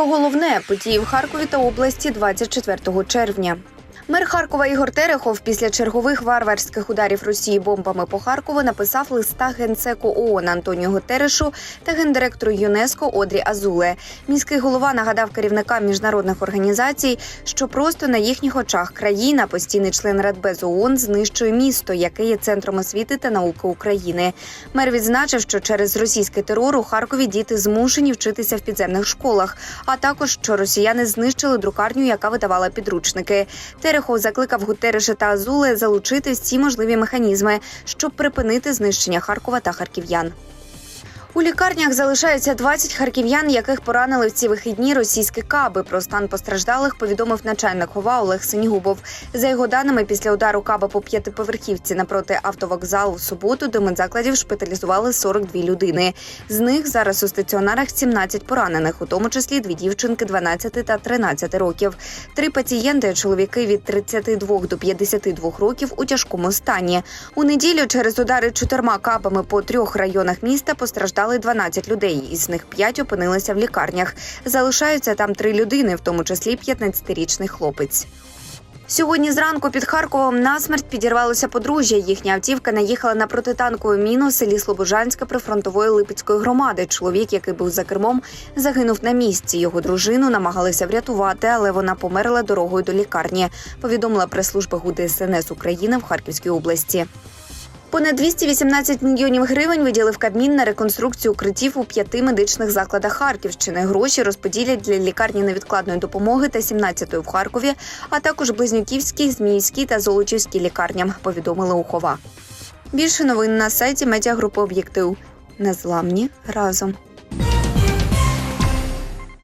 Про головне події в Харкові та області 24 червня. Мер Харкова Ігор Терехов після чергових варварських ударів Росії бомбами по Харкову написав листа генсеку ООН Антоніо Гутерешу та гендиректору ЮНЕСКО Одрі Азуле. Міський голова нагадав керівникам міжнародних організацій, що просто на їхніх очах країна, постійний член Радбезу ООН, знищує місто, яке є центром освіти та науки України. Мер відзначив, що через російський терор у Харкові діти змушені вчитися в підземних школах, а також що росіяни знищили друкарню, яка видавала підручники. Терехов закликав Гутереша та Азуле залучити всі можливі механізми, щоб припинити знищення Харкова та харків'ян. У лікарнях залишаються 20 харків'ян, яких поранили в ці вихідні російські каби. Про стан постраждалих повідомив начальник ОВА Олег Синігубов. За його даними, після удару каба по п'ятиповерхівці напроти автовокзалу в суботу до медзакладів шпиталізували 42 людини. З них зараз у стаціонарах 17 поранених, у тому числі дві дівчинки 12 та 13 років. Три пацієнти, чоловіки від 32 до 52 років, у тяжкому стані. У неділю через удари чотирма кабами по трьох районах міста постраждали 12 людей. Із них 5 опинилися в лікарнях. Залишаються там три людини, в тому числі 15-річний хлопець. Сьогодні зранку під Харковом насмерть підірвалося подружжя. Їхня автівка наїхала на протитанкову міну в селі Слобожанське прифронтової Липецької громади. Чоловік, який був за кермом, загинув на місці. Його дружину намагалися врятувати, але вона померла дорогою до лікарні. Повідомила прес-служба ГУ ДСНС України в Харківській області. Понад 218 мільйонів гривень виділив Кабмін на реконструкцію укриттів у п'яти медичних закладах Харківщини. Гроші розподілять для лікарні невідкладної допомоги та 17-ї в Харкові, а також Близнюківській, Зміївській та Золочівській лікарням. Повідомили Ухова. Більше новин на сайті медіагрупи Об'єктив. Незламні разом.